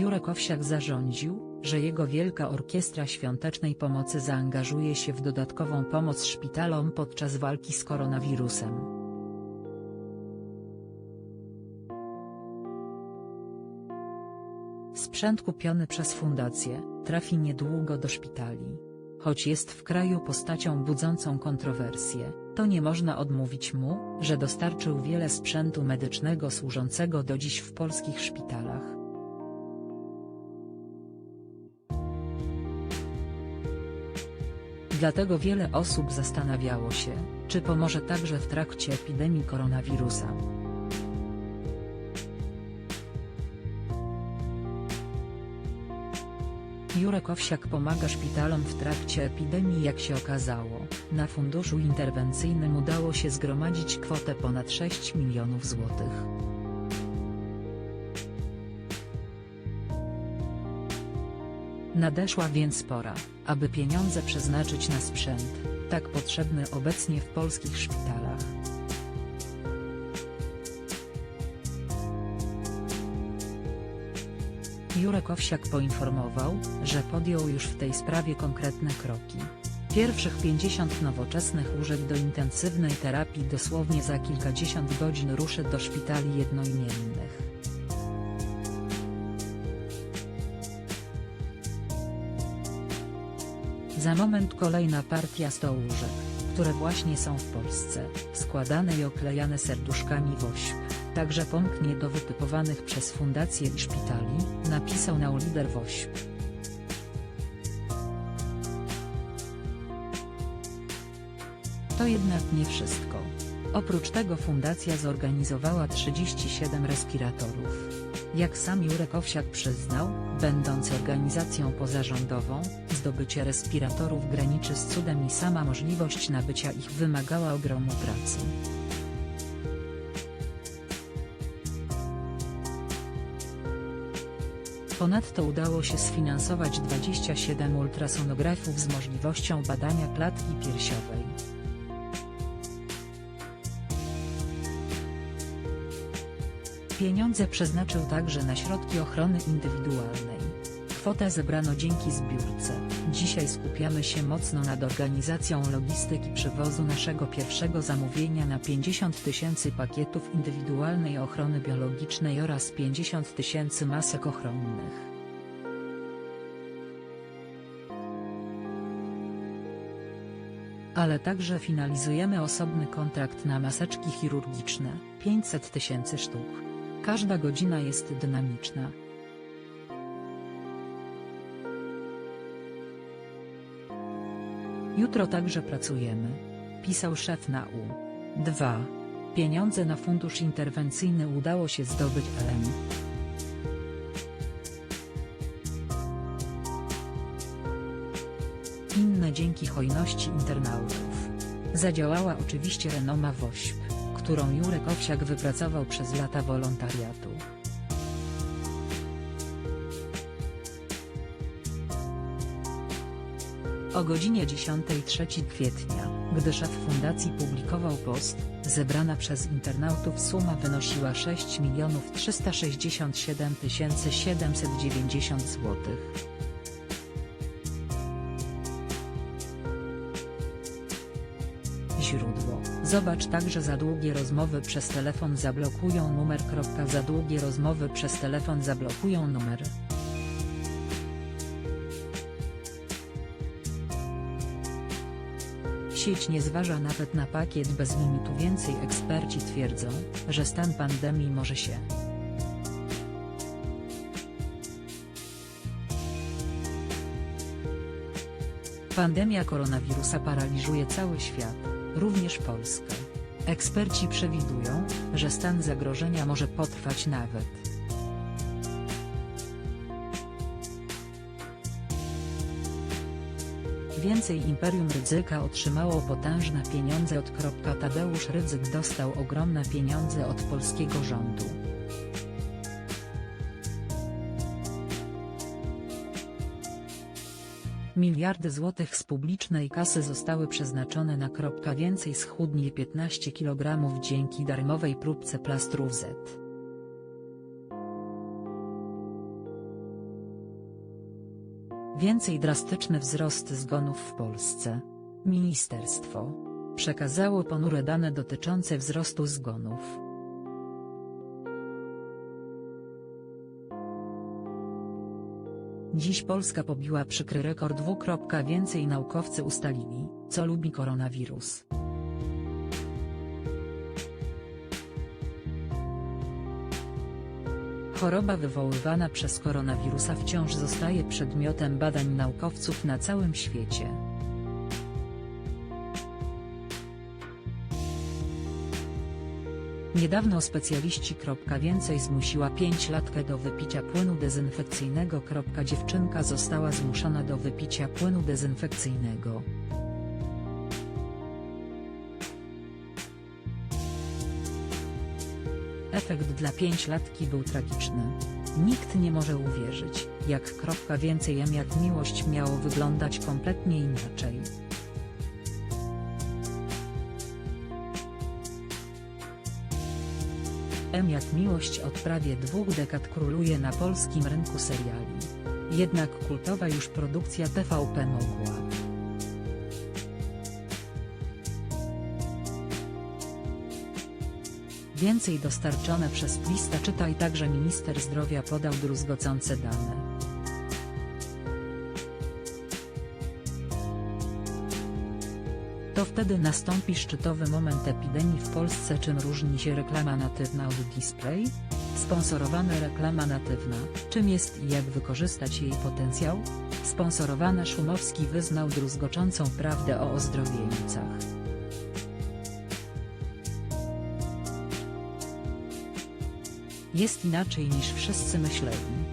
Jurek Owsiak zarządził, że jego Wielka Orkiestra Świątecznej Pomocy zaangażuje się w dodatkową pomoc szpitalom podczas walki z koronawirusem. Sprzęt kupiony przez fundację, trafi niedługo do szpitali. Choć jest w kraju postacią budzącą kontrowersje, to nie można odmówić mu, że dostarczył wiele sprzętu medycznego służącego do dziś w polskich szpitalach. Dlatego wiele osób zastanawiało się, czy pomoże także w trakcie epidemii koronawirusa. Jurek Owsiak pomaga szpitalom w trakcie epidemii jak się okazało, na funduszu interwencyjnym udało się zgromadzić kwotę ponad 6 milionów złotych. Nadeszła więc pora, aby pieniądze przeznaczyć na sprzęt, tak potrzebny obecnie w polskich szpitalach. Jurek Owsiak poinformował, że podjął już w tej sprawie konkretne kroki. Pierwszych 50 nowoczesnych łóżek do intensywnej terapii dosłownie za kilkadziesiąt godzin ruszy do szpitali jednoimiennych. Za moment kolejna partia 100 łóżek, które właśnie są w Polsce, składane i oklejane serduszkami WOŚP, także pomknie do wytypowanych przez fundację i szpitali, napisał na lider WOŚP. To jednak nie wszystko. Oprócz tego fundacja zorganizowała 37 respiratorów. Jak sam Jurek Owsiak przyznał, będąc organizacją pozarządową, zdobycie respiratorów graniczy z cudem i sama możliwość nabycia ich wymagała ogromu pracy. Ponadto udało się sfinansować 27 ultrasonografów z możliwością badania klatki piersiowej. Pieniądze przeznaczył także na środki ochrony indywidualnej. Kwotę zebrano dzięki zbiórce. Dzisiaj skupiamy się mocno nad organizacją logistyki przywozu naszego pierwszego zamówienia na 50 tysięcy pakietów indywidualnej ochrony biologicznej oraz 50 tysięcy masek ochronnych. Ale także finalizujemy osobny kontrakt na maseczki chirurgiczne, 500 tysięcy sztuk. Każda godzina jest dynamiczna. Jutro także pracujemy. Pisał szef na U. 2. Pieniądze na fundusz interwencyjny udało się zdobyć LM. Inne dzięki hojności internautów. Zadziałała oczywiście renoma WOŚP, którą Jurek Owsiak wypracował przez lata wolontariatu. O godzinie 10.03 kwietnia, gdy szef fundacji publikował post, zebrana przez internautów suma wynosiła 6 367 790 zł. Źródło. Zobacz także za długie rozmowy przez telefon zablokują numer. Za długie rozmowy przez telefon zablokują numer. Sieć nie zważa nawet na pakiet bez limitu. Więcej eksperci twierdzą, że stan pandemii może się Pandemia koronawirusa paraliżuje cały świat, również Polskę. Eksperci przewidują, że stan zagrożenia może potrwać nawet Więcej Imperium Rydzyka otrzymało potężne pieniądze od. Tadeusz Rydzyk dostał ogromne pieniądze od polskiego rządu. Miliardy złotych z publicznej kasy zostały przeznaczone na. Więcej schudnie 15 kg dzięki darmowej próbce plastrów Z. Więcej drastyczny wzrost zgonów w Polsce. Ministerstwo przekazało ponure dane dotyczące wzrostu zgonów. Dziś Polska pobiła przykry rekord dwukropka więcej naukowcy ustalili, co lubi koronawirus. Choroba wywoływana przez koronawirusa wciąż zostaje przedmiotem badań naukowców na całym świecie. Niedawno specjaliści. Więcej zmusiła pięćlatkę do wypicia płynu dezynfekcyjnego. Dziewczynka została zmuszona do wypicia płynu dezynfekcyjnego. Efekt dla pięćlatki był tragiczny. Nikt nie może uwierzyć, jak kropka więcej M jak miłość miało wyglądać kompletnie inaczej. M jak miłość od prawie dwóch dekad króluje na polskim rynku seriali. Jednak kultowa już produkcja TVP mogła. Więcej dostarczone przez Twista czytaj także minister zdrowia podał druzgocące dane. To wtedy nastąpi szczytowy moment epidemii w Polsce czym różni się reklama natywna od display? Sponsorowana reklama natywna, czym jest i jak wykorzystać jej potencjał? Sponsorowana Szumowski wyznał druzgoczącą prawdę o ozdrowieńcach. Jest inaczej niż wszyscy myśleli.